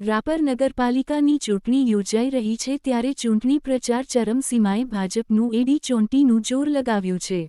રાપર નગરપાલિકાની ચૂંટણી યોજાઈ રહી છે ત્યારે ચૂંટણી પ્રચાર ચરમસીમાએ ભાજપનું એડી ચોંટીનું જોર લગાવ્યું છે.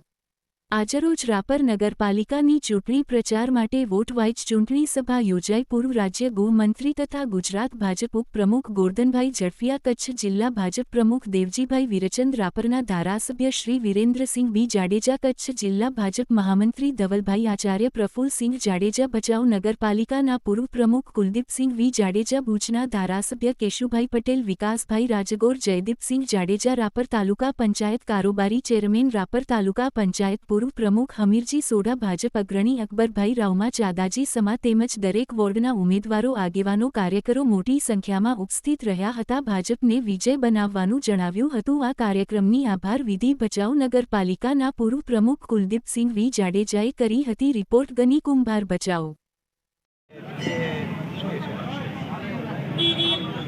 આજરોજ રાપર નગરપાલિકાની ચૂંટણી પ્રચાર માટે વોટ વાઇચ ચૂંટણી સભા યોજાઈ. પૂર્વ રાજ્ય ગૃહમંત્રી તથા ગુજરાત ભાજપ ઉપપ્રમુખ ગોરધનભાઈ ઝડફિયા, કચ્છ જિલ્લા ભાજપ પ્રમુખ દેવજીભાઈ વિરચંદ, રાપરના ધારાસભ્ય શ્રી વિરેન્દ્રસિંહ બી જાડેજા, કચ્છ જિલ્લા ભાજપ મહામંત્રી ધવલભાઈ આચાર્ય પ્રફુલસિંહ જાડેજા, ભચાઉ નગરપાલિકાના પૂર્વ પ્રમુખ કુલદીપસિંહ વી જાડેજા, ભુજના ધારાસભ્ય કેશુભાઈ પટેલ, વિકાસભાઈ રાજગોર, જયદીપસિંહ જાડેજા, રાપર તાલુકા પંચાયત કારોબારી ચેરમેન, રાપર તાલુકા પંચાયત પૂર્વ પ્રમુખ હમીરજી સોઢા, ભાજપ અગ્રણી અકબરભાઈ રાવમા ચાદાજી સમા તેમજ દરેક વોર્ડના ઉમેદવારો, આગેવાનો, કાર્યકરો મોટી સંખ્યામાં ઉપસ્થિત રહ્યા હતા. ભાજપને વિજય બનાવવાનું જણાવ્યું હતું. આ કાર્યક્રમની આભાર વિધિ ભચાઉ નગરપાલિકાના પૂર્વ પ્રમુખ કુલદીપસિંહ વી. જાડેજાએ કરી હતી. રિપોર્ટ ગની કુંભાર બચાવ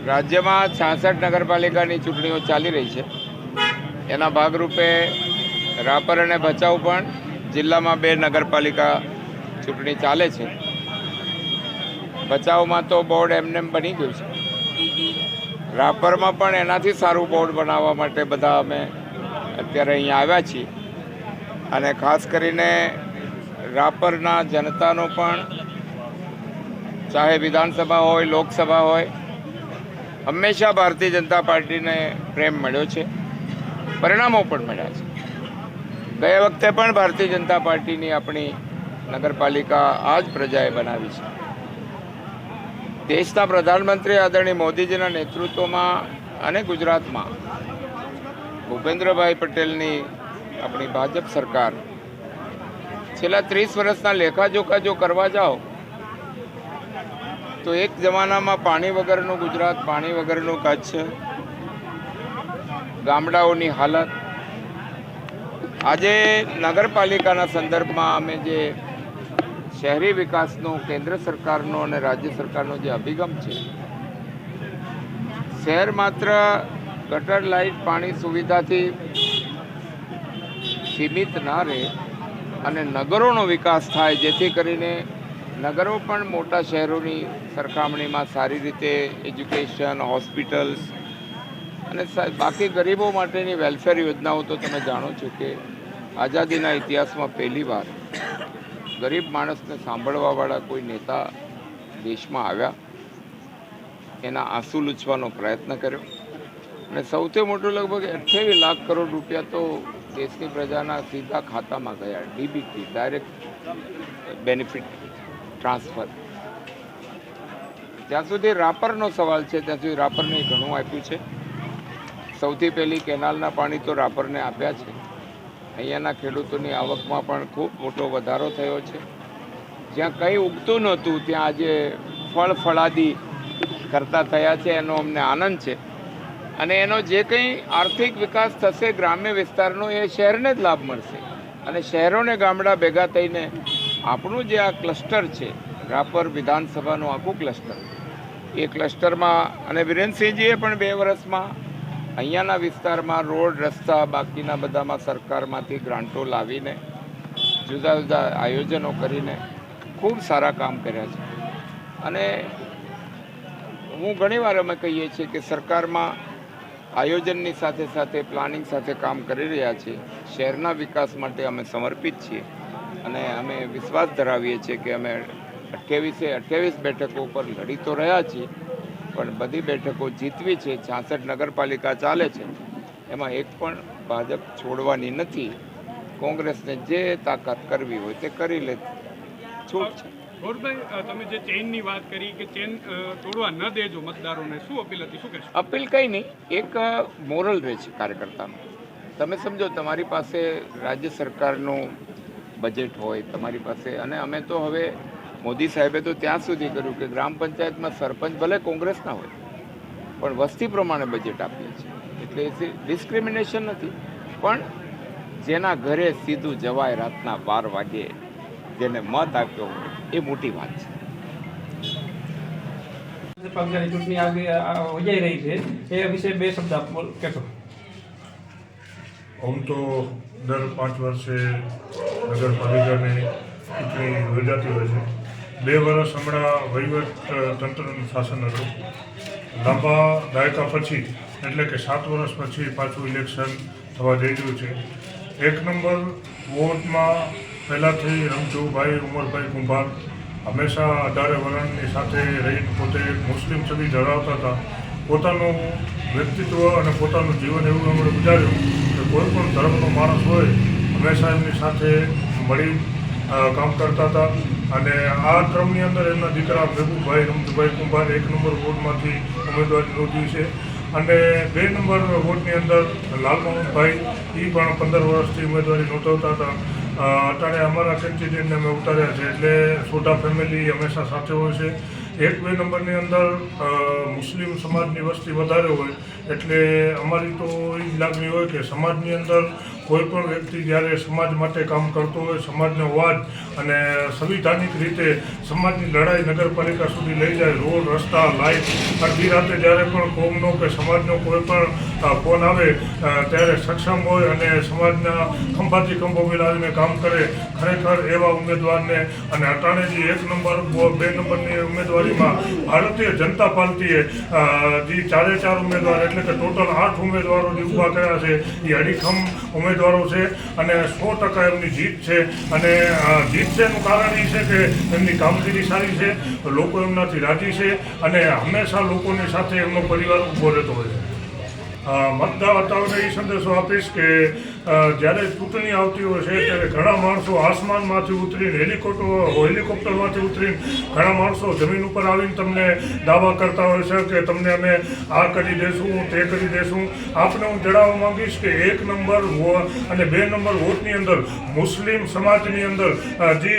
રાજ્યમાં છાસઠ નગરપાલિકાની ચૂંટણીઓ ચાલી રહી છે. એના ભાગરૂપે રાપર અને ભચાઉ પણ જિલ્લામાં બે નગરપાલિકા ચૂંટણી ચાલે છે. ભચાઉમાં તો બોર્ડ એમનેમ બની ગયું છે. રાપરમાં પણ એનાથી સારું બોર્ડ બનાવવા માટે બધા અમે અત્યારે અહીંયા આવ્યા છીએ. અને ખાસ કરીને રાપરના જનતાનો પણ ચાહે વિધાનસભા હોય, લોકસભા હોય, હંમેશા ભારતીય જનતા પાર્ટીને પ્રેમ મળ્યો છે. પરિણામો પણ મળ્યા છે. ગયા વખતે પણ ભારતીય જનતા પાર્ટીની આપણી નગરપાલિકા આ જ પ્રજાએ બનાવી છે. દેશના પ્રધાનમંત્રી આદરણીય મોદીજીના નેતૃત્વમાં અને ગુજરાતમાં ભૂપેન્દ્રભાઈ પટેલની આપણી ભાજપ સરકાર. છેલ્લા ત્રીસ વર્ષના લેખાજોખા જો કરવા જાઓ, તો એક જમાનામાં પાણી વગરનું ગુજરાત, પાણી વગરનું કચ્છ, ગામડાઓની હાલત આજે નગરપાલિકાના સંદર્ભમાં અમે જે શહેરી વિકાસનો, કેન્દ્ર સરકારનો અને રાજ્ય સરકારનો જે અભિગમ છે, શહેર માત્ર ગટર લાઇટ પાણી સુવિધાથી સીમિત ના રહે અને નગરોનો વિકાસ થાય, જેથી કરીને નગરો પણ મોટા શહેરોની સરખામણીમાં સારી રીતે એજ્યુકેશન, હોસ્પિટલ્સ અને બાકી ગરીબો માટેની વેલફેર યોજનાઓ તો તમે જાણો છો કે આઝાદીના ઇતિહાસમાં પહેલીવાર ગરીબ માણસને સાંભળવાવાળા કોઈ નેતા દેશમાં આવ્યા. એના આંસુ લૂછવાનો પ્રયત્ન કર્યો. અને સૌથી મોટું લગભગ અઠ્યાવીસ લાખ કરોડ રૂપિયા તો દેશની પ્રજાના સીધા ખાતામાં ગયા. DBT, direct benefit transfer. જ્યાં સુધી રાપરનો સવાલ છે, ત્યાં સુધી રાપરને ઘણું આપ્યું છે. સૌથી પહેલી કેનાલના પાણી તો રાપરને આપ્યા છે. અહીંયાના ખેડૂતોની આવકમાં પણ ખૂબ મોટો વધારો થયો છે. જ્યાં કંઈ ઉગતું નહોતું, ત્યાં આજે ફળ ફળાદી કરતા થયા છે, એનો અમને આનંદ છે. અને એનો જે કંઈ આર્થિક વિકાસ થશે ગ્રામ્ય વિસ્તારનો, એ શહેરને જ લાભ મળશે. અને શહેરોને ગામડા ભેગા થઈને આપણું જે આ ક્લસ્ટર છે, રાપર વિધાનસભાનું આખું ક્લસ્ટર. એ ક્લસ્ટરમાં, અને વિરેનસિંહજીએ પણ બે વર્ષમાં અહીંયાના વિસ્તારમાં રોડ, રસ્તા, બાકીના બધામાં સરકારમાંથી ગ્રાન્ટો લાવીને જુદા જુદા આયોજનો કરીને ખૂબ સારા કામ કર્યા છે. અને હું ઘણીવાર અમે કહીએ છીએ કે સરકારમાં આયોજનની સાથે સાથે, પ્લાનિંગ સાથે કામ કરી રહ્યા છીએ. શહેરના વિકાસ માટે અમે સમર્પિત છીએ અને અમે વિશ્વાસ ધરાવીએ છીએ કે અમે અઠ્યાવીસે, અઠ્યાવીસ બેઠકો ઉપર લડી તો રહ્યા છીએ. પણ બધી બેઠકો જીતવી છે. છાસઠ નગરપાલિકા ચાલે છે. એમાં એક પણ ભાજપ છોડવાની નથી. કોંગ્રેસને જે તાકાત કરવી હોય તે કરી લે. છૂટ છે. ગૌરભાઈ તમે જે ચેનની વાત કરી કે ચેન તોડવા ન દેજો મતદારોને શું અપીલ હતી? શું કહેશો? અપીલ કંઈ નહીં. એક મોરલ રહે છે કાર્યકર્તાનું. તમે સમજો તમારી પાસે રાજ્ય સરકારનું બજેટ હોય તમારી પાસે અને અમે તો હવે મોદી સાહેબે તો ત્યાં સુધી કર્યું કે ગ્રામ પંચાયતમાં સરપંચ ભલે કોંગ્રેસના હોય પણ વસ્તી પ્રમાણે બજેટ આપીએ છીએ. એટલે એ ડિસ્ક્રિમિનેશન નથી. પણ જેના ઘરે સીધું જવાય રાતના બાર વાગે જેને મત આપ્યો હોય એ મોટી વાત છે. ચૂંટણી આવી યોજાઈ રહી છે. એ વિશે બે શબ્દ કહેશો. આમ તો દર પાંચ વર્ષે નગરપાલિકાની ચૂંટણી યોજાતી હોય છે. બે વર્ષ હમણાં વહીવટ તંત્રનું શાસન હતું. લાંબા દાયકા પછી, એટલે કે સાત વર્ષ પછી પાછું ઇલેક્શન થવા જઈ રહ્યું છે. એક નંબર વોટમાં પહેલાંથી રમજુભાઈ, ઉમરભાઈ કુંભાર હંમેશા અઢારે વલણની સાથે રહીને પોતે મુસ્લિમ છબી ધરાવતા હતા. પોતાનું વ્યક્તિત્વ અને પોતાનું જીવન એવું એમણે ગુજાર્યું કે કોઈ પણ ધર્મનો માણસ હોય, હંમેશા એમની સાથે મળી કામ કરતા હતા. અને આ ક્રમની અંદર એમના દીકરા ભેગુભાઈ રમતુભાઈ કુંભાર એક નંબર વોર્ડમાંથી ઉમેદવારી નોંધ્યું છે. અને બે નંબર વોર્ડની અંદર લાલમોહનભાઈ એ પણ પંદર વર્ષથી ઉમેદવારી નોંધાવતા હતા. અત્યારે અમારા કેન્ડિડેટને અમે ઉતાર્યા છે. એટલે સોઢા ફેમિલી હંમેશા સાથે હોય છે. એક બે નંબરની અંદર મુસ્લિમ સમાજની વસ્તી વધારે હોય એટલે અમારી તો એ જ લાગણી હોય કે સમાજની અંદર કોઈ પણ વ્યક્તિ જ્યારે સમાજ માટે કામ કરતો હોય, સમાજનો વાદ અને સંવિધાનિક રીતે સમાજની લડાઈ નગરપાલિકા સુધી લઈ જાય, રોડ, રસ્તા લાઇટ અડધી રાતે જ્યારે પણ કોમનો કે સમાજનો કોઈ પણ ફોન આવે ત્યારે સક્ષમ હોય અને સમાજના ખંભાથી ખંભો મિલાવીને કામ કરે, ખરેખર એવા ઉમેદવારને અને અટાણેજી એક નંબર, બે નંબરની ઉમેદવારીમાં ભારતીય જનતા પાર્ટીએ જે ચારે ચાર ઉમેદવાર એટલે કે ટોટલ આઠ ઉમેદવારો જે ઊભા કર્યા છે. એ અડીખમ ઉમેદવારો છે અને સો ટકા એમની જીત છે. અને જીત છે એનું કારણ એ છે કે એમની કામગીરી સારી છે. લોકો એમનાથી રાજી છે અને હંમેશા લોકોની સાથે એમનો પરિવાર ઊભો રહેતો હોય છે. મતદાતાઓને એ સંદેશો આપીશ કે જ્યારે ચૂંટણી આવતી હોય છે, ત્યારે ઘણા માણસો આસમાનમાંથી ઉતરીને, હેલિકોપ્ટર, હેલિકોપ્ટરમાંથી ઉતરીને ઘણા માણસો જમીન ઉપર આવીને તમને દાવા કરતા હોય છે કે તમને અમે આ કરી દેશું, તે કરી દેશું. આપને હું જણાવવા માંગીશ કે એક નંબર અને બે નંબર વોટની અંદર મુસ્લિમ સમાજની અંદર જે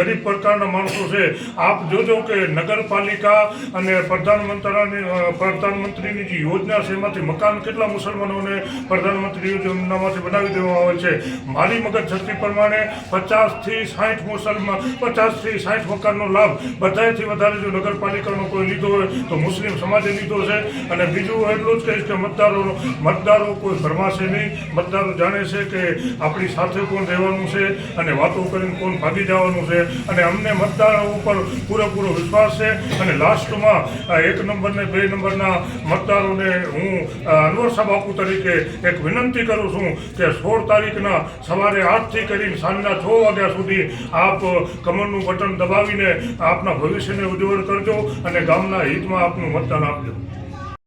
ગરીબ પ્રકારના માણસો છે, આપ જોજો કે નગરપાલિકા અને પ્રધાનમંત્રીની પ્રધાનમંત્રીની જે યોજના છે, એમાંથી મકાન કેટલા મુસલમાનોને પ્રધાનમંત્રી યોજનામાંથી બનાવી દેવામાં આવે છે? મારી મગજ શક્તિ પ્રમાણે પચાસથી સાઠ મુસલમાન, પચાસથી સાઠ મકાનનો લાભ બધાથી વધારે જો નગરપાલિકાનો કોઈ લીધો હોય તો મુસ્લિમ સમાજે લીધો છે. અને બીજું એટલું જ કહીશ કે મતદારો મતદારો કોઈ ભરમાશે નહીં. મતદારો જાણે છે કે આપણી સાથે કોણ રહેવાનું છે અને વાતો કરીને કોણ ભાગી જવાનું છે. અને અમને મતદારો ઉપર પૂરેપૂરો વિશ્વાસ છે. અને લાસ્ટમાં એક નંબર ને બે નંબરના મતદારોને હું અનવર સાહેબ તરીકે એક વિનંતી કરું છું કે સોળ તારીખના સવારે આઠથી કરીને સાંજના છ વાગ્યા સુધી આપ કમરનું બટન દબાવીને આપના ભવિષ્યને ઉજ્જવળ કરજો અને ગામના હિતમાં આપનું મતદાન આપજો.